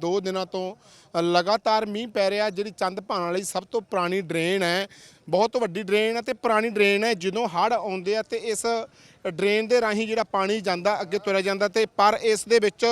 2 ਦਿਨਾਂ ਤੋਂ ਲਗਾਤਾਰ ਮੀਂਹ ਪੈ ਰਿਹਾ। ਜਿਹੜੀ ਚੰਦ ਭਾਣ ਵਾਲੀ ਸਭ ਤੋਂ ਪੁਰਾਣੀ ਡਰੇਨ ਹੈ, ਬਹੁਤ ਵੱਡੀ ਡਰੇਨ ਹੈ ਤੇ ਪੁਰਾਣੀ ਡਰੇਨ ਹੈ। ਜਦੋਂ ਹੜ੍ਹ ਆਉਂਦੇ ਆ ਤੇ ਇਸ ਡਰੇਨ ਦੇ ਰਾਹੀਂ ਜਿਹੜਾ ਪਾਣੀ ਜਾਂਦਾ, ਅੱਗੇ ਤੁਰਿਆ ਜਾਂਦਾ ਤੇ ਪਰ ਇਸ ਦੇ ਵਿੱਚ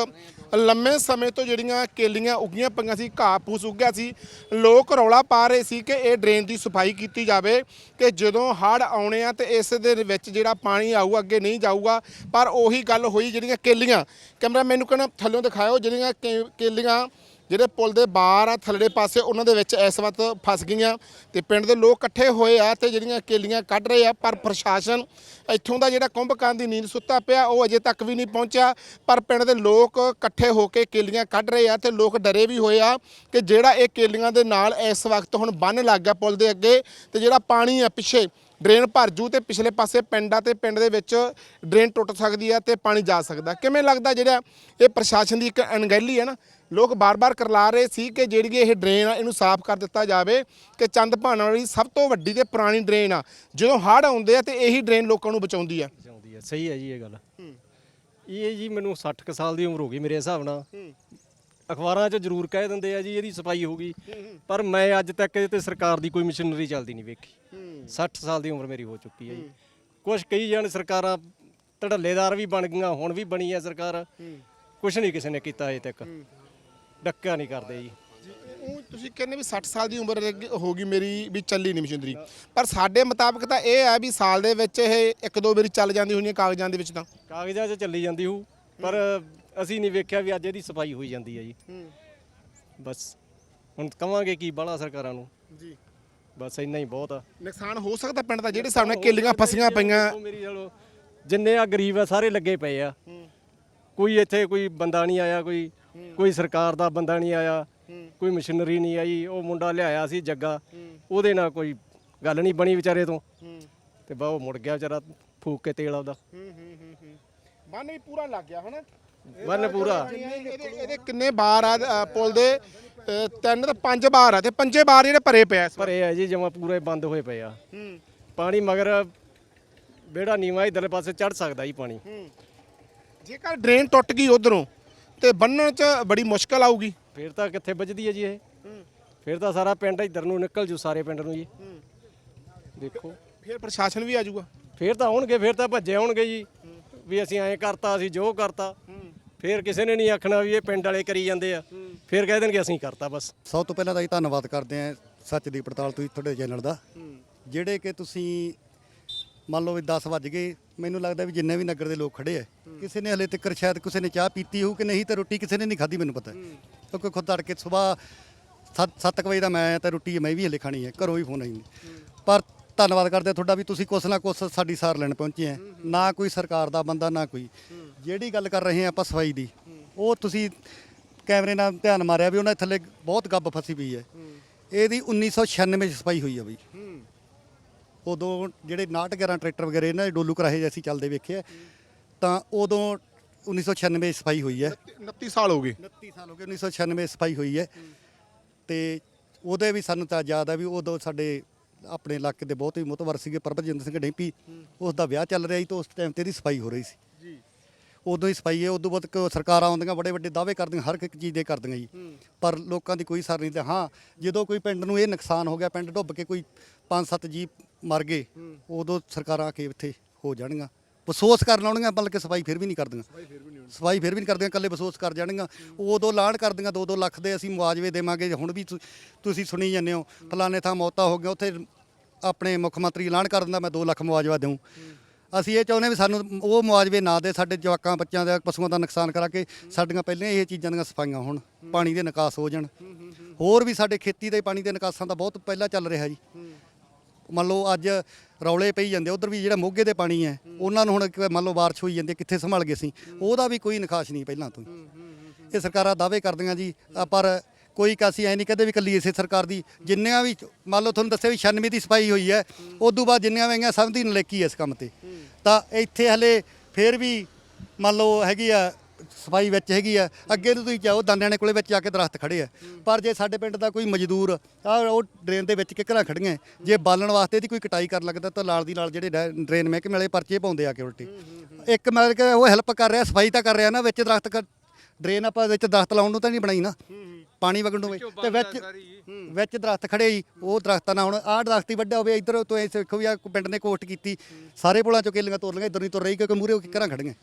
ਲੰਮੇ ਸਮੇਂ ਤੋਂ ਜਿਹੜੀਆਂ ਕੇਲੀਆਂ ਉੱਗੀਆਂ ਪਈਆਂ ਸੀ, ਘਾਹ ਫੂਸ ਉੱਗਿਆ ਸੀ, ਲੋਕ ਰੌਲਾ ਪਾ ਰਹੇ ਸੀ ਕਿ ਇਹ ਡਰੇਨ ਦੀ ਸਫ਼ਾਈ ਕੀਤੀ ਜਾਵੇ ਕਿ ਜਦੋਂ ਹੜ੍ਹ ਆਉਣੇ ਆ ਤੇ ਇਸ ਦੇ ਵਿੱਚ ਜਿਹੜਾ ਪਾਣੀ ਆਊਗਾ ਅੱਗੇ ਨਹੀਂ ਜਾਊਗਾ। ਪਰ ਉਹੀ ਗੱਲ ਹੋਈ ਜਿਹੜੀਆਂ ਕੇਲੀਆਂ। ਕੈਮਰਾ ਮੈਨੂੰ ਕਹਿੰਦਾ ਥੱਲੋਂ ਦਿਖਾਓ ਜਿਹੜੀਆਂ ਕੇ- ਕੇਲੀਆਂ ਜਿਹੜੇ ਪੁਲ ਦੇ ਬਾਹਰ ਆ, ਥੱਲੜੇ ਪਾਸੇ, ਉਹਨਾਂ ਦੇ ਵਿੱਚ ਇਸ ਵਕਤ ਫਸ ਗਈਆਂ ਤੇ ਪਿੰਡ ਦੇ ਲੋਕ ਇਕੱਠੇ ਹੋਏ ਆ ਤੇ ਜਿਹੜੀਆਂ ਕੇਲੀਆਂ ਕੱਢ ਰਹੇ ਆ, ਪਰ ਪ੍ਰਸ਼ਾਸਨ ਇੱਥੋਂ ਦਾ ਜਿਹੜਾ ਕੁੰਭਕਾਂ ਦੀ ਨੀਂਦ ਸੁੱਤਾ ਪਿਆ, ਉਹ ਅਜੇ ਤੱਕ ਵੀ ਨਹੀਂ ਪਹੁੰਚਿਆ, ਪਰ ਪਿੰਡ ਦੇ ਲੋਕ ਇਕੱਠੇ ਹੋ ਕੇ ਕੇਲੀਆਂ ਕੱਢ ਰਹੇ ਆ ਤੇ ਲੋਕ ਡਰੇ ਵੀ ਹੋਏ ਆ ਕਿ ਜਿਹੜਾ ਇਹ ਕੇਲੀਆਂ ਦੇ ਨਾਲ ਇਸ ਵਕਤ ਹੁਣ ਬੰਨ ਲੱਗ ਗਿਆ ਪੁਲ ਦੇ ਅੱਗੇ ਤੇ ਜਿਹੜਾ ਪਾਣੀ ਆ ਪਿੱਛੇ, ਡਰੇਨ ਭਰ ਜੂ ਤੇ ਪਿਛਲੇ ਪਾਸੇ ਪਿੰਡ ਆ ਤੇ ਪਿੰਡ ਦੇ ਵਿੱਚ ਡਰੇਨ ਟੁੱਟ ਸਕਦੀ ਆ ਤੇ ਪਾਣੀ ਜਾ ਸਕਦਾ। ਕਿਵੇਂ ਲੱਗਦਾ ਜਿਹੜਾ ਇਹ ਪ੍ਰਸ਼ਾਸਨ ਦੀ ਇੱਕ ਅਣਗਹਿਲੀ ਹੈ ਨਾ ਲੋਕ ਬਾਰ-ਬਾਰ ਕਰਲਾ ਰਹੇ ਸੀ ਕਿ ਜਿਹੜੀ ਇਹ ਡਰੇਨ ਆ, ਇਹਨੂੰ ਸਾਫ਼ ਕਰ ਦਿੱਤਾ ਜਾਵੇ ਕਿ ਚੰਦ ਭਾਣਾ ਵਾਲੀ ਸਭ ਤੋਂ ਵੱਡੀ ਤੇ ਪੁਰਾਣੀ ਡਰੇਨ ਆ। ਜਦੋਂ ਹੜ੍ਹ ਆਉਂਦੇ ਆ ਤੇ ਇਹੀ ਡਰੇਨ ਲੋਕਾਂ ਨੂੰ ਬਚਾਉਂਦੀ ਆ। ਚਾਹੁੰਦੀ ਹੈ ਸਹੀ ਹੈ ਜੀ ਇਹ ਗੱਲ। ਇਹ ਜੀ ਮੈਨੂੰ 60 ਕੁ ਸਾਲ ਦੀ ਉਮਰ ਹੋ ਗਈ ਮੇਰੇ ਹਿਸਾਬ ਨਾਲ। ਅਖਬਾਰਾਂ 'ਚ ਜ਼ਰੂਰ ਕਹਿ ਦਿੰਦੇ ਆ ਜੀ ਇਹਦੀ ਸਫ਼ਾਈ ਹੋ ਗਈ। ਪਰ ਮੈਂ ਅੱਜ ਤੱਕ ਇਹ ਤੇ ਸਰਕਾਰ ਦੀ ਕੋਈ ਮਸ਼ੀਨਰੀ ਚੱਲਦੀ ਨਹੀਂ ਵੇਖੀ। 60 ਸਾਲ ਦੀ ਉਮਰ ਮੇਰੀ ਹੋ ਚੁੱਕੀ ਹੈ ਜੀ। ਕੁਝ ਕਈ ਜਾਣ ਸਰਕਾਰਾਂ ਧੜੱਲੇਦਾਰ ਵੀ ਬਣ ਗਈਆਂ, ਹੁਣ ਵੀ ਬਣੀ ਹੈ ਸਰਕਾਰ। ਕੁਝ ਨਹੀਂ ਕਿਸੇ ਨੇ ਕੀਤਾ ਅਜੇ ਤੱਕ। ਡੱਕਾ ਨਹੀਂ ਕਰਦੇ ਜੀ। ਉਹ ਤੁਸੀਂ ਕਹਿੰਦੇ ਵੀ 60 ਸਾਲ ਦੀ ਉਮਰ ਹੋ ਗਈ ਮੇਰੀ ਵੀ ਚੱਲੀ ਨਹੀਂ ਮਸ਼ੀਨਰੀ। ਪਰ ਸਾਡੇ ਮੁਤਾਬਕ ਤਾਂ ਇਹ ਹੈ ਵੀ ਸਾਲ ਦੇ ਵਿੱਚ ਇਹ ਇੱਕ ਦੋ ਵਾਰੀ ਚੱਲ ਜਾਂਦੀ ਹੁੰਦੀ ਹੈ ਕਾਗਜ਼ਾਂ ਦੇ ਵਿੱਚ ਤਾਂ। ਕਾਗਜ਼ਾਂ 'ਚ ਚੱਲੀ ਜਾਂਦੀ ਹੂ ਪਰ ਅਸੀਂ ਨਹੀਂ ਵੇਖਿਆ ਵੀ ਅੱਜ ਇਹਦੀ ਸਫ਼ਾਈ ਹੋਈ ਜਾਂਦੀ ਹੈ ਜੀ। ਬਸ ਹੁਣ ਕਵਾਂਗੇ ਕੀ ਬਾਲਾ ਸਰਕਾਰਾਂ ਨੂੰ। ਜੀ। ਬਸ ਇੰਨਾ ਹੀ ਬਹੁਤ ਆ। ਨੁਕਸਾਨ ਹੋ ਸਕਦਾ ਪਿੰਡ ਦਾ ਜਿਹੜੇ ਨਾਲ ਕੇਲੀਆਂ ਫਸੀਆਂ ਪਈਆਂ। ਦੇਖੋ ਮੇਰੀ ਚਲੋ ਜਿੰਨੇ ਆ ਗਰੀਬ ਆ ਸਾਰੇ ਲੱਗੇ ਪਏ ਆ। ਕੋਈ ਇੱਥੇ ਕੋਈ ਬੰਦਾ ਨਹੀਂ ਆਇਆ ਕੋਈ ਕੋਈ ਸਰਕਾਰ ਦਾ ਬੰਦਾ ਨਹੀਂ ਆਇਆ ਕੋਈ ਮਸ਼ੀਨਰੀ ਨਹੀਂ ਆਈ ਉਹ ਮੁੰਡਾ ਲਿਆਇਆ ਸੀ ਜੱਗਾ ਉਹਦੇ ਨਾਲ ਕੋਈ ਗੱਲ ਨਹੀਂ ਬਣੀ ਵਿਚਾਰੇ ਤੋਂ। ਤੇ ਬਾ ਉਹ ਮੁੜ ਗਿਆ ਵਿਚਾਰਾ ਫੂਕ ਕੇ ਤੇਲ ਆਪਦਾ। ਬੰਨ ਵੀ ਪੂਰਾ ਲੱਗ ਗਿਆ ਹਨਾ? ਬੰਨ ਪੂਰਾ। ਇਹਦੇ ਕਿੰਨੇ ਬਾਰ ਆ ਪੁਲ ਦੇ? ਤਿੰਨ ਤੇ ਪੰਜ ਬਾਰ ਆ ਤੇ ਪੰਜੇ ਬਾਰ ਜਿਹੜੇ ਭਰੇ ਪਿਆ ਭਰੇ ਆ ਜੀ ਜਮਾ ਪੂਰੇ ਬੰਦ ਹੋਏ ਪਏ ਆ। ਪਾਣੀ ਮਗਰ ਬੇੜਾ ਨੀਵਾ ਇਧਰਲੇ ਪਾਸੇ ਚੜ ਸਕਦਾ ਜੀ ਪਾਣੀ। ਜੇਕਰ ਡਰੇਨ ਟੁੱਟ ਗਈ ਉਧਰੋਂ ਤੇ ਬੰਨਣ 'ਚ ਬੜੀ ਮੁਸ਼ਕਲ ਆਊਗੀ। ਫਿਰ ਤਾਂ ਕਿੱਥੇ ਵੱਜਦੀ ਹੈ ਜੀ ਇਹ? ਫਿਰ ਤਾਂ ਸਾਰਾ ਪਿੰਡ ਇਧਰ ਨੂੰ ਨਿਕਲ ਜੂ ਸਾਰੇ ਪਿੰਡ ਨੂੰ ਜੀ। ਦੇਖੋ। ਫਿਰ ਪ੍ਰਸ਼ਾਸਨ ਵੀ ਆ ਜਾਊਗਾ। ਫਿਰ ਤਾਂ ਆਉਣਗੇ ਫਿਰ ਤਾਂ ਭੱਜੇ ਆਉਣਗੇ ਜੀ। ਵੀ ਅਸੀਂ ਐਂ ਕਰਤਾ ਅਸੀਂ ਜੋ ਕਰਤਾ। ਫਿਰ ਕਿਸੇ ਨੇ ਨਹੀਂ ਆਖਣਾ ਵੀ ਇਹ ਪਿੰਡ ਵਾਲੇ ਕਰੀ ਜਾਂਦੇ ਆ। ਫਿਰ ਕਹਿ ਦੇਣਗੇ ਅਸੀਂ ਕਰਤਾ ਬਸ। ਸਭ ਤੋਂ ਪਹਿਲਾਂ ਤਾਂ ਜੀ ਧੰਨਵਾਦ ਕਰਦੇ ਹਾਂ ਸੱਚ ਦੀ ਪੜਤਾਲ ਤੁਸੀਂ ਤੁਹਾਡੇ ਚੈਨਲ ਦਾ। ਜਿਹੜੇ ਕਿ ਤੁਸੀਂ ਮੰਨ ਲਓ ਵੀ 10 ਵੱਜ ਗਏ ਮੈਨੂੰ ਲੱਗਦਾ ਵੀ ਜਿੰਨੇ ਵੀ ਨਗਰ ਦੇ ਲੋਕ ਖੜੇ ਆ, ਕਿਸੇ ਨੇ ਹਲੇ ਤੱਕ ਸ਼ਾਇਦ ਕਿਸੇ ਨੇ ਚਾਹ ਪੀਤੀ ਹੋਊ ਕਿ ਨਹੀਂ, ਤਾਂ ਰੋਟੀ ਕਿਸੇ ਨੇ ਨਹੀਂ ਖਾਧੀ, ਮੈਨੂੰ ਪਤਾ। ਕਿਉਂਕਿ ਖੁਦ ਤੜਕੇ ਸਵੇਰ 7 ਵਜੇ ਦਾ ਮੈਂ ਆਇਆ ਤਾਂ ਰੋਟੀ ਮੈਂ ਵੀ ਹਲੇ ਖਾਣੀ ਹੈ ਘਰੋਂ ਹੀ ਫੋਨ ਆਈ ਪਰ ਧੰਨਵਾਦ ਕਰਦੇ ਤੁਹਾਡਾ ਵੀ ਤੁਸੀਂ ਕੁਛ ਨਾ ਕੁਛ ਸਾਡੀ ਸਾਰ ਲੈਣ ਪਹੁੰਚੇ ਆ। ਨਾ ਕੋਈ ਸਰਕਾਰ ਦਾ ਬੰਦਾ, ਨਾ ਕੋਈ। ਜਿਹੜੀ ਗੱਲ ਕਰ ਰਹੇ ਆ ਆਪਾਂ ਸਫ਼ਾਈ ਦੀ, ਉਹ ਤੁਸੀਂ ਕੈਮਰੇ ਨਾਲ ਧਿਆਨ ਮਾਰਿਆ ਵੀ ਉਹਨਾਂ ਥੱਲੇ ਬਹੁਤ ਗੱਬ ਫਸੀ ਪਈ ਹੈ। ਇਹਦੀ 1996 ਚ ਸਫ਼ਾਈ ਹੋਈ ਆ ਬਈ। ਉਦੋਂ ਜਿਹੜੇ 69 ਟਰੈਕਟਰ ਵਗੈਰੇ ਇਹਨਾਂ ਦੇ ਡੋਲੂ ਕਰਾਹੇ ਜੈਸੀ ਚੱਲਦੇ ਵੇਖੇ ਆ, ਤਾਂ ਉਦੋਂ 1996 ਚ ਸਫ਼ਾਈ ਹੋਈ ਹੈ। 29 ਸਾਲ ਹੋ ਗਏ। 29 ਸਾਲ ਹੋ ਗਏ 1996 ਸਫ਼ਾਈ ਹੋਈ ਹੈ। ਤੇ ਉਹਦੇ ਵੀ ਸਾਨੂੰ ਤਾਂ ਯਾਦ ਆ ਵੀ ਉਦੋਂ ਸਾਡੇ ਆਪਣੇ ਇਲਾਕੇ ਦੇ ਬਹੁਤ ਹੀ ਮੁਤਵਰ ਸੀਗੇ ਪ੍ਰਭਜਿੰਦਰ ਸਿੰਘ ਡੈਂਪੀ ਉਸ ਦਾ ਵਿਆਹ ਚੱਲ ਰਿਹਾ ਸੀ ਤਾਂ ਉਸ ਟਾਈਮ ਤੇ ਇਹਦੀ ਸਫ਼ਾਈ ਹੋ ਰਹੀ ਸੀ। ਜੀ। ਉਦੋਂ ਹੀ ਸਫ਼ਾਈ ਹੈ ਉਦੋਂ ਬਾਅਦ ਸਰਕਾਰਾਂ ਆਉਂਦੀਆਂ ਬੜੇ ਵੱਡੇ ਦਾਅਵੇ ਕਰਦੀਆਂ ਹਰ ਇੱਕ ਚੀਜ਼ ਦੇ ਕਰਦੀਆਂ ਜੀ। ਪਰ ਲੋਕਾਂ ਦੀ ਕੋਈ ਸਰ ਨਹੀਂ ਤੇ ਹਾਂ ਜਦੋਂ ਕੋਈ ਪਿੰਡ ਨੂੰ ਇਹ ਨੁਕਸਾਨ ਹੋ ਗਿਆ ਪਿੰਡ ਡੁੱਬ ਕੇ ਕੋਈ 5-7 ਜੀ ਮਰ ਗਏ ਉਦੋਂ ਸਰਕਾਰਾਂ ਆ ਕੇ ਇੱਥੇ ਹੋ ਜਾਣਗੀਆਂ। ਅਫਸੋਸ ਕਰ ਲਾਉਣਗੀਆਂ ਬਲਕਿ ਸਫ਼ਾਈ ਫਿਰ ਵੀ ਨਹੀਂ ਕਰਦੀਆਂ। ਸਫ਼ਾਈ ਫਿਰ ਵੀ ਨਹੀਂ ਕਰਦੀਆਂ ਇਕੱਲੇ ਅਫਸੋਸ ਕਰ ਜਾਣਗੀਆਂ। ਉਦੋਂ ਲਾਣ ਕਰਦੀਆਂ 2-2 ਲੱਖ ਦੇ ਅਸੀਂ ਮੁਆਵਜ਼ੇ ਦੇਵਾਂਗੇ। ਹੁਣ ਵੀ ਤੁਸੀਂ ਸੁਣੀ ਜਾਂਦੇ ਹੋ ਫਲਾਣੇ ਥਾਂ ਮੌਤਾਂ ਹੋ ਗਈਆਂ ਉੱਥੇ ਆਪਣੇ ਮੁੱਖ ਮੰਤਰੀ ਐਲਾਨ ਕਰ ਦਿੰਦਾ ਮੈਂ 2 ਲੱਖ ਮੁਆਵਜ਼ਾ ਦੇਵਾਂ ਅਸੀਂ ਇਹ ਚਾਹੁੰਦੇ ਵੀ ਸਾਨੂੰ ਉਹ ਮੁਆਵਜ਼ੇ ਨਾ ਦੇ ਸਾਡੇ ਜਵਾਕਾਂ ਬੱਚਿਆਂ ਦਾ ਪਸ਼ੂਆਂ ਦਾ ਨੁਕਸਾਨ ਕਰਾ ਕੇ ਸਾਡੀਆਂ ਪਹਿਲਾਂ ਇਹ ਚੀਜ਼ਾਂ ਦੀਆਂ ਸਫਾਈਆਂ ਹੋਣ ਪਾਣੀ ਦੇ ਨਿਕਾਸ ਹੋ ਜਾਣ। ਹੋਰ ਵੀ ਸਾਡੇ ਖੇਤੀ ਦੇ ਪਾਣੀ ਦੇ ਨਿਕਾਸਾਂ ਦਾ ਬਹੁਤ ਪਹਿਲਾਂ ਚੱਲ ਰਿਹਾ ਜੀ। ਮੰਨ ਲਓ ਅੱਜ ਰੌਲੇ ਪਈ ਜਾਂਦੇ ਉਧਰ ਵੀ ਜਿਹੜਾ ਮੋਗੇ ਦੇ ਪਾਣੀ ਹੈ ਉਹਨਾਂ ਨੂੰ ਹੁਣ ਇੱਕ ਮੰਨ ਲਓ ਬਾਰਿਸ਼ ਹੋਈ ਜਾਂਦੀ ਕਿੱਥੇ ਸੰਭਾਲ ਗਏ ਸੀ ਉਹਦਾ ਵੀ ਕੋਈ ਨਿਕਾਸ ਨਹੀਂ ਪਹਿਲਾਂ ਤੋਂ। ਇਹ ਸਰਕਾਰਾਂ ਦਾਅਵੇ ਕਰਦੀਆਂ ਜੀ ਪਰ ਕੋਈ ਕਾਸੀ ਐ ਨਹੀਂ ਕਦੇ ਵੀ ਕੱਲੀ ਇਸੇ ਸਰਕਾਰ ਦੀ ਜਿੰਨਿਆਂ ਵੀ ਮੰਨ ਲਓ ਤੁਹਾਨੂੰ ਦੱਸਿਆ ਵੀ 96 ਦੀ ਸਫ਼ਾਈ ਹੋਈ ਹੈ ਉਦੋਂ ਬਾਅਦ ਜਿੰਨਿਆਂ ਆਈਆਂ ਸਭ ਦੀ ਨਲੇਕੀ ਹੈ ਇਸ ਕੰਮ ਤੇ। ਤਾਂ ਇੱਥੇ ਹਲੇ ਫੇਰ ਵੀ ਮੰਨ ਲਓ ਹੈਗੀ ਆ ਸਫ਼ਾਈ ਵਿੱਚ ਹੈਗੀ ਆ ਅੱਗੇ ਨੂੰ ਤੁਸੀਂ ਚਾਹੋ ਦਾਨਿਆਣੇ ਕੋਲੇ ਵਿੱਚ ਜਾ ਕੇ ਦਰਖਤ ਖੜੇ ਆ। ਪਰ ਜੇ ਸਾਡੇ ਪਿੰਡ ਦਾ ਕੋਈ ਮਜ਼ਦੂਰ ਆ ਉਹ ਡਰੇਨ ਦੇ ਵਿੱਚ ਕਿਕਰਾਂ ਖੜੀਆਂ ਜੇ ਬਾਲਣ ਵਾਸਤੇ ਦੀ ਕੋਈ ਕਟਾਈ ਕਰਨ ਲੱਗਦਾ ਤਾਂ ਨਾਲ ਦੀ ਨਾਲ ਜਿਹੜੇ ਡੈ- ਡਰੇਨ ਮਹਿਕਮੇ ਵਾਲੇ ਪਰਚੇ ਪਾਉਂਦੇ ਆ ਕੇ ਉਲਟੇ। ਇੱਕ ਮਤਲਬ ਕਿ ਉਹ ਹੈਲਪ ਕਰ ਰਿਹਾ ਸਫ਼ਾਈ ਤਾਂ ਕਰ ਰਿਹਾ ਨਾ ਵਿੱਚ ਦਰਖਤ ਕ- ਡਰੇਨ ਆਪਾਂ ਵਿੱਚ ਦਰਖਤ ਲਾਉਣ ਨੂੰ ਤਾਂ ਨਹੀਂ ਬਣਾਈ ਨਾ। ਪਾਣੀ ਵਗਣ ਨੂੰ ਵੀ। ਤੇ ਵਿੱਚ ਵਿੱਚ ਦਰਖਤ ਖੜੇ ਜੀ ਉਹ ਦਰਖਤਾਂ ਨਾਲ ਹੁਣ ਆਹ ਦਰਖਤ ਹੀ ਵੱਡਾ ਹੋਵੇ ਇੱਧਰ ਤੋਂ ਇਹ ਦੇਖੋ ਵੀ ਆ ਪਿੰਡ ਨੇ ਕੋਸ਼ਟ ਕੀਤੀ। ਸਾਰੇ ਪੁਲਾਂ ਚੋਂ ਕੇਲੀਆਂ ਤੋੜ ਲਈਆਂ ਇੱਧਰ ਨਹੀਂ ਤੁਰ ਰਹੀ ਕਿਉਂਕਿ ਮੂਰੇ ਘਰਾਂ ਖੜੀਆਂ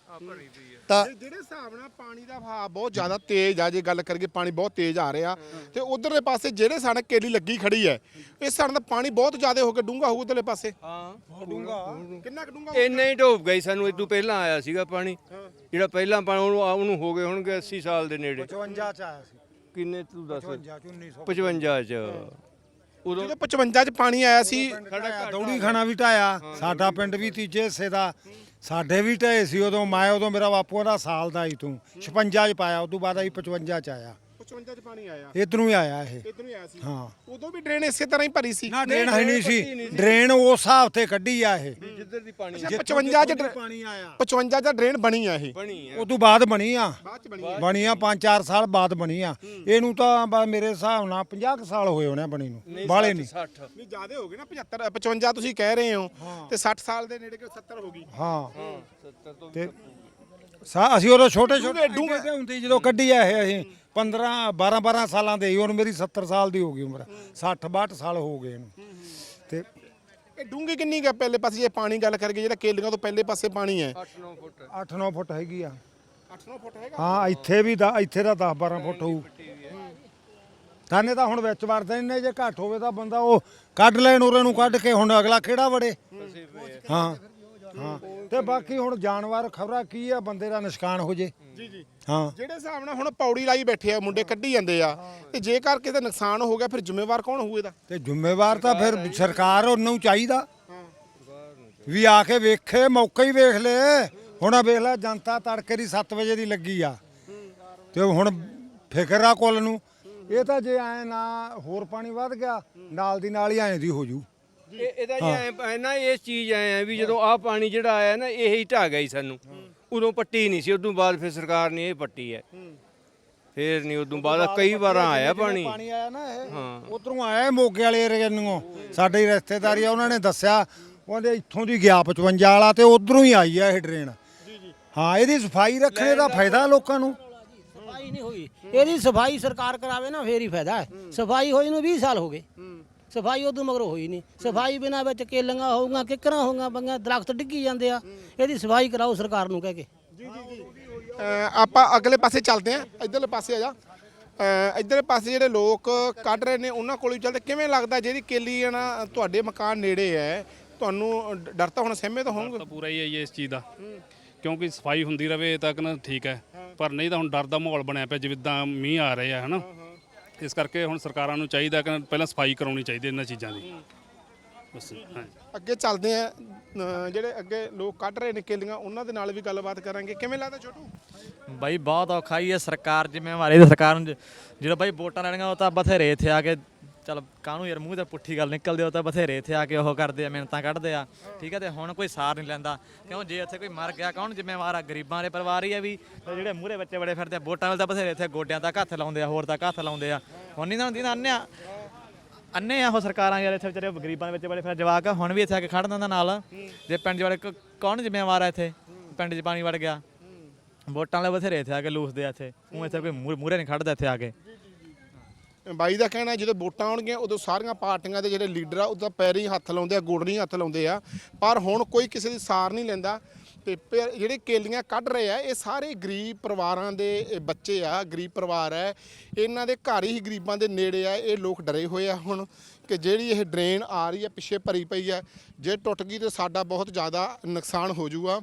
ਤਾਂ ਜਿਹੜੇ ਹਿਸਾਬ ਨਾਲ ਪਾਣੀ ਦਾ ਵਹਾਅ ਬਹੁਤ ਜ਼ਿਆਦਾ ਤੇਜ਼ ਆ ਜੇ ਗੱਲ ਕਰੀਏ ਪਾਣੀ ਬਹੁਤ ਤੇਜ਼ ਆ ਰਿਹਾ ਤੇ ਉਧਰਲੇ ਪਾਸੇ ਜਿਹੜੇ ਸੜਕ ਕੇਲੀ ਲੱਗੀ ਖੜੀ ਹੈ ਇਸ ਸੜਕ ਦਾ ਪਾਣੀ ਬਹੁਤ ਜ਼ਿਆਦਾ ਹੋ ਕੇ ਡੂੰਘਾ ਹੋਊ ਉਧਰਲੇ ਪਾਸੇ। ਹਾਂ। ਕਿੰਨਾ ਕੁ ਡੂੰਘਾ ਇੰਨਾ ਹੀ ਡੋਬ ਗਈ ਸਾਨੂੰ ਇਦੋਂ ਪਹਿਲਾਂ ਆਇਆ ਸੀਗਾ ਪਾਣੀ। ਜਿਹੜਾ ਪਹਿਲਾਂ ਪਾਣੀ ਉਹਨੂੰ ਉਹਨੂੰ ਹੋ ਗਏ ਹੋਣਗੇ 80 ਸਾਲ ਦੇ ਨੇੜੇ। 55 ਚ ਆਇਆ ਸੀ। ਕਿੰਨੇ ਤੂੰ ਦੱਸ? 55 1900 55 ਚ। ਉਦੋਂ ਜਦੋਂ 55 ਚ ਪਾਣੀ ਆਇਆ ਸੀ ਦੌੜੀ ਖਾਣਾ ਵੀ ਢਾਇਆ ਸਾਡਾ ਪਿੰਡ ਵੀ ਤੀਜੇ ਹਿੱਸੇ ਦਾ ਸਾਡੇ ਵੀ ਢਾਏ ਸੀ ਉਦੋਂ ਮੈਂ ਉਦੋਂ ਮੇਰਾ ਬਾਪੂ ਦਾ ਸਾਲ ਦਾ ਹੀ ਤੂੰ 56 ਚ ਪਾਇਆ ਉਦੋਂ ਬਾਅਦ ਅਸੀਂ 55 ਚ ਆਇਆ। 55 ਚ ਪਾਣੀ ਆਇਆ। ਇਧਰੋਂ ਹੀ ਆਇਆ ਇਹ। ਇਧਰੋਂ ਹੀ ਆਇਆ ਸੀ। ਹਾਂ। ਉਦੋਂ ਵੀ ਡਰੇਨ ਇਸੇ ਤਰ੍ਹਾਂ ਹੀ ਭਰੀ ਸੀ। ਨਾ ਡਰੇਨ ਹੈ ਨਹੀਂ ਸੀ। ਡਰੇਨ ਉਸ ਹਿਸਾਬ ਤੇ ਕੱਢੀ ਆ ਇਹ। ਜਿੱਧਰ ਦੀ ਪਾਣੀ 55 ਚ ਪਾਣੀ ਆਇਆ। 55 ਚ ਡਰੇਨ ਬਣੀ ਆ ਇਹ। ਬਣੀ ਹੈ ਉਦੋਂ ਬਾਅਦ ਬਣੀ ਆ। ਬਾਅਦ ਚ ਬਣੀ ਆ। 5-4 ਸਾਲ ਬਾਅਦ ਬਣੀ ਆ। ਇਹਨੂੰ ਤਾਂ ਮੇਰੇ ਹਿਸਾਬ ਨਾਲ 50 ਕੁ ਸਾਲ ਹੋਏ ਹੋਣੇ ਆ ਬਣੀ ਨੂੰ। ਬਾਲੇ ਨਹੀਂ। 60 ਨਹੀਂ ਜ਼ਿਆਦੇ ਹੋ ਗਏ ਨਾ 75 55 ਤੁਸੀਂ ਕਹਿ ਰਹੇ ਹੋ। ਤੇ 60 ਸਾਲ ਦੇ ਨੇੜੇ ਕਿ 70 ਹੋ ਗਈ? ਹਾਂ। 70 ਤੋਂ ਤੇ ਸਾ ਅਸੀਂ ਉਦੋਂ ਛੋਟੇ ਛੋਟੇ ਡੂੰਘੇ- ਹੁੰਦੇ ਜਦੋਂ ਕੱਢੀ ਆ ਇਹ ਅਸੀਂ। 15 12 12 ਸਾਲਾਂ ਦੇ ਹੁਣ ਮੇਰੀ 70 ਸਾਲ ਦੀ ਹੋ ਗਈ ਉਮਰ। 60 62 ਸਾਲ ਹੋ ਗਏ ਇਹਨੂੰ। ਤੇ ਇਹ ਡੂੰਗੀ ਕਿੰਨੀ ਹੈ? ਪਹਿਲੇ ਪਾਸੇ ਜੇ ਪਾਣੀ ਗੱਲ ਕਰਕੇ ਜਿਹੜਾ ਕੇਲੀਆਂ ਤੋਂ ਪਹਿਲੇ ਪਾਸੇ ਪਾਣੀ ਹੈ। 8-9 ਫੁੱਟ। 8 9 ਫੁੱਟ ਹੈਗੀ ਆ। 8-9 ਫੁੱਟ ਹੈਗਾ? ਹਾਂ ਇੱਥੇ ਵੀ ਦਾ ਇੱਥੇ ਦਾ 10 12 ਫੁੱਟ ਹੋਊ। ਤਾਨੇ ਤਾਂ ਹੁਣ ਵਿੱਚ ਵੜਦੇ ਨੇ ਜੇ ਘੱਟ ਹੋਵੇ ਤਾਂ ਬੰਦਾ ਉਹ ਕੱਢ ਲੈਣ ਉਰੇ ਨੂੰ ਕੱਢ ਕੇ ਹੁਣ ਅਗਲਾ ਕਿਹੜਾ ਵੜੇ? ਹਾਂ। ਹਾਂ। ਤੇ ਬਾਕੀ ਹੁਣ ਜਾਨਵਰ ਖਬਰਾਂ ਕੀ ਆ ਬੰਦੇ ਦਾ ਨਿਸ਼ਕਾਨ ਹੋ ਜੇ। ਜੀ ਜੀ। ਹਾਂ। ਜਿਹੜੇ ਹਿਸਾਬ ਨਾਲ ਹੁਣ ਪੌੜੀ ਲਾਈ ਬੈਠੇ ਆ ਮੁੰਡੇ ਕੱਢੀ ਜਾਂਦੇ ਆ ਤੇ ਜੇਕਰ ਕਿਤੇ ਨੁਕਸਾਨ ਹੋ ਗਿਆ ਫਿਰ ਜ਼ਿੰਮੇਵਾਰ ਕੌਣ ਹੋਊ ਇਹਦਾ? ਤੇ ਜ਼ਿੰਮੇਵਾਰ ਤਾਂ ਫਿਰ ਸਰਕਾਰ ਉਹਨੂੰ ਚਾਹੀਦਾ। ਵੀ ਆ ਕੇ ਵੇਖੇ ਮੌਕਾ ਹੀ ਵੇਖ ਲੈ। ਹੁਣ ਆ ਵੇਖ ਲੈ ਜਨਤਾ ਤੜਕੇ ਦੀ 7 ਵਜੇ ਦੀ ਲੱਗੀ ਆ। ਤੇ ਹੁਣ ਫਿਕਰ ਆ ਕੁੱਲ ਨੂੰ। ਇਹ ਤਾਂ ਜੇ ਐ ਨਾ ਹੋਰ ਪਾਣੀ ਵੱਧ ਗਿਆ ਨਾਲ ਦੀ ਨਾਲ ਹੀ ਐਂ ਦੀ ਹੋ ਜੂ। ਇਹ ਇਹਦਾ ਜੀ ਨਾ ਇਹ ਚੀਜ਼ ਐ ਆ ਵੀ ਜਦੋਂ ਆਹ ਪਾਣੀ ਜਿਹੜਾ ਆਇਆ ਨਾ ਇਹ ਹੀ ਢਾ ਗਿਆ ਸੀ ਸਾਨੂੰ ਉਦੋਂ ਪੱਟੀ ਨਹੀਂ ਸੀ ਉਦੋਂ ਬਾਅਦ ਫਿਰ ਸਰਕਾਰ ਨੇ ਇਹ ਪੱਟੀ ਹੈ। ਫੇਰ ਨਹੀਂ ਉਦੋਂ ਬਾਅਦ ਕਈ ਵਾਰਾਂ ਆਇਆ ਪਾਣੀ। ਪਾਣੀ ਆਇਆ ਨਾ ਇਹ ਹਾਂ। ਉਧਰੋਂ ਆਇਆ ਇਹ ਮੋਗੇ ਵਾਲੇ ਏਰੀਏ ਨੂੰ। ਸਾਡੇ ਰਿਸ਼ਤੇਦਾਰੀ ਆ ਉਹਨਾਂ ਨੇ ਦੱਸਿਆ ਉਹਦੇ ਇੱਥੋਂ ਦੀ ਗਿਆ 55 ਵਾਲਾ ਤੇ ਉਧਰੋਂ ਹੀ ਆਈ ਆ ਇਹ ਡਰੇਨ। ਹਾਂ ਇਹਦੀ ਸਫ਼ਾਈ ਰੱਖਣੇ ਦਾ ਫਾਇਦਾ ਲੋਕਾਂ ਨੂੰ। ਸਫ਼ਾਈ ਨਹੀਂ ਹੋਈ। ਇਹਦੀ ਸਫ਼ਾਈ ਸਰਕਾਰ ਕਰਾਵੇ ਨਾ ਫੇਰ ਹੀ ਫਾਇਦਾ। ਹੈ। ਸਫ਼ਾਈ ਹੋਈ ਨੂੰ 20 ਸਾਲ ਹੋ ਗਏ। ਸਫ਼ਾਈ ਉਦੋਂ ਮਗਰੋਂ ਹੋਈ ਨਹੀਂ। ਸਫ਼ਾਈ ਬਿਨਾਂ ਵਿੱਚ ਕੇਲੀਆਂ ਹੋਊਗਾ ਕਿੱਕਰਾਂ ਹੋਊਗਾ ਬੰਗਾ ਦਰਖਤ ਡਿੱਗੀ ਜਾਂਦੇ ਆ। ਇਹਦੀ ਸਫ਼ਾਈ ਕਰਾਓ ਸਰਕਾਰ ਨੂੰ ਕਹਿ ਕੇ। ਆਪਾਂ ਅਗਲੇ ਪਾਸੇ ਚੱਲਦੇ ਆ ਇਧਰਲੇ ਪਾਸੇ ਆ ਜਾ। ਇਧਰਲੇ ਪਾਸੇ ਜਿਹੜੇ ਲੋਕ ਕੱਢ ਰਹੇ ਨੇ ਉਹਨਾਂ ਕੋਲ ਵੀ ਚੱਲਦੇ। ਕਿਵੇਂ ਲੱਗਦਾ ਜਿਹੜੀ ਕੇਲੀ ਨਾ ਤੁਹਾਡੇ ਮਕਾਨ ਨੇੜੇ ਹੈ ਤੁਹਾਨੂੰ ਡਰ ਤਾਂ ਹੁਣ ਸਹਿਮੇ ਤਾਂ ਹੋਵੋਗੇ? ਤਾਂ ਪੂਰਾ ਹੀ ਹੈ ਇਸ ਚੀਜ਼ ਦਾ। ਕਿਉਂਕਿ ਸਫ਼ਾਈ ਹੁੰਦੀ ਰਵੇ ਤਾਂ ਕਹਿੰਦਾ ਠੀਕ ਹੈ। ਪਰ ਨਹੀਂ ਤਾਂ ਹੁਣ ਡਰ ਦਾ ਮਾਹੌਲ ਬਣਿਆ ਪਿਆ ਜਿਵੇਂ ਮੀਂਹ ਆ ਰਹੇ ਆ ਹਨਾ? ਇਸ ਕਰਕੇ ਹੁਣ ਸਰਕਾਰਾਂ ਨੂੰ ਚਾਹੀਦਾ ਕਿ ਪਹਿਲਾਂ ਸਫ਼ਾਈ ਕਰਾਉਣੀ ਚਾਹੀਦੀ ਇਹਨਾਂ ਚੀਜ਼ਾਂ ਦੀ। ਬਸ ਹਾਂ। ਅੱਗੇ ਚੱਲਦੇ ਆ ਜਿਹੜੇ ਅੱਗੇ ਲੋਕ ਕੱਢ ਰਹੇ ਨੇ ਕੇਲੀਆਂ ਉਹਨਾਂ ਦੇ ਨਾਲ ਵੀ ਗੱਲਬਾਤ ਕਰਾਂਗੇ। ਕਿਵੇਂ ਲੱਗਦਾ ਛੋਟੂ? ਬਾਈ ਬਹੁਤ ਔਖਾ ਹੀ ਹੈ ਸਰਕਾਰ ਜ਼ਿੰਮੇਵਾਰੀ ਤੇ ਸਰਕਾਰ ਨੂੰ ਜ- ਜਦੋਂ ਬਾਈ ਵੋਟਾਂ ਲੈਣੀਆਂ ਉਹ ਤਾਂ ਬਥੇਰੇ ਇੱਥੇ ਆ ਕੇ ਚਲ ਕਾਹਨੂੰ ਯਾਰ ਮੂੰਹ ਤੇ ਪੁੱਠੀ ਗੱਲ ਨਿਕਲਦੇ ਉਹ ਤਾਂ ਬਥੇਰੇ ਇੱਥੇ ਆ ਕੇ ਉਹ ਕਰਦੇ ਆ ਮਿਹਨਤਾਂ ਕੱਢਦੇ ਆ। ਠੀਕ ਹੈ ਤੇ ਹੁਣ ਕੋਈ ਸਾਰ ਨਹੀਂ ਲੈਂਦਾ। ਕਿਉਂ ਜੇ ਇੱਥੇ ਕੋਈ ਮਰ ਗਿਆ ਕੌਣ ਜ਼ਿੰਮੇਵਾਰ ਆ? ਗਰੀਬਾਂ ਦੇ ਪਰਿਵਾਰ ਹੀ ਆ ਵੀ। ਤੇ ਜਿਹੜੇ ਮੂਹਰੇ ਬੱਚੇ ਬੜੇ ਫਿਰਦੇ ਆ ਵੋਟਾਂ ਵੇਲੇ ਤਾਂ ਬਥੇਰੇ ਇੱਥੇ ਗੋਡਿਆਂ ਤੱਕ ਹੱਥ ਲਾਉਂਦੇ ਆ ਹੋਰ ਤੱਕ ਹੱਥ ਲਾਉਂਦੇ ਆ। ਹੁਣ ਨਹੀਂ ਨਾ ਹੁੰਦੀ ਨਾ ਅੰਨਿਆ। ਅੰਨੇ ਆ ਉਹ ਸਰਕਾਰਾਂ ਯਾਰ ਇੱਥੇ ਵਿਚਾਰੇ ਗਰੀਬਾਂ ਦੇ ਵਿੱਚ ਬੜੇ ਫਿਰ ਜਵਾਕ। ਆ, ਹੁਣ ਵੀ ਇੱਥੇ ਆ ਕੇ ਖੜ ਦਿੰਦਾ ਨਾਲ। ਜੇ ਪਿੰਡ 'ਚ ਵਾਲੇ ਕ- ਕੌਣ ਜ਼ਿੰਮੇਵਾਰ ਆ ਇੱਥੇ? ਪਿੰਡ 'ਚ ਪਾਣੀ ਵੜ ਗਿਆ। ਵੋਟਾਂ ਵਾਲੇ ਬਥੇਰੇ ਇੱਥੇ ਆ ਕੇ ਲੂਸਦੇ ਆ ਇੱਥੇ। ਉਹ ਇੱਥੇ ਕੋਈ ਮੂਹਰੇ ਨਹੀਂ ਖੜਦਾ ਇੱਥੇ ਆ ਕੇ। ਬਾਈ ਦਾ ਕਹਿਣਾ ਜਦੋਂ ਵੋਟਾਂ ਆਉਣਗੀਆਂ, ਉਦੋਂ ਸਾਰੀਆਂ ਪਾਰਟੀਆਂ ਦੇ ਜਿਹੜੇ ਲੀਡਰ ਆ ਉਦੋਂ ਤਾਂ ਪੈਰੀ ਹੱਥ ਲਾਉਂਦੇ ਆ ਗੋਡਣੀ ਹੱਥ ਲਾਉਂਦੇ ਆ। ਪਰ ਹੁਣ ਕੋਈ ਕਿਸੇ ਦੀ ਸਾਰ ਨਹੀਂ ਲੈਂਦਾ ਤੇ ਫਿਰ ਜਿਹੜੇ ਕੇਲੀਆਂ ਕੱਢ ਰਹੇ ਆ, ਇਹ ਸਾਰੇ ਗਰੀਬ ਪਰਿਵਾਰਾਂ ਦੇ ਬੱਚੇ ਆ, ਗਰੀਬ ਪਰਿਵਾਰ ਹੈ। ਇਹਨਾਂ ਦੇ ਘਰ ਹੀ ਗਰੀਬਾਂ ਦੇ ਨੇੜੇ ਆ, ਇਹ ਲੋਕ ਡਰੇ ਹੋਏ ਆ ਹੁਣ ਕਿ ਜਿਹੜੀ ਇਹ ਡਰੇਨ ਆ ਰਹੀ ਹੈ, ਪਿੱਛੇ ਭਰੀ ਪਈ ਹੈ, ਜੇ ਟੁੱਟ ਗਈ ਤੇ ਸਾਡਾ ਬਹੁਤ ਜ਼ਿਆਦਾ ਨੁਕਸਾਨ ਹੋ ਜਾਊਗਾ।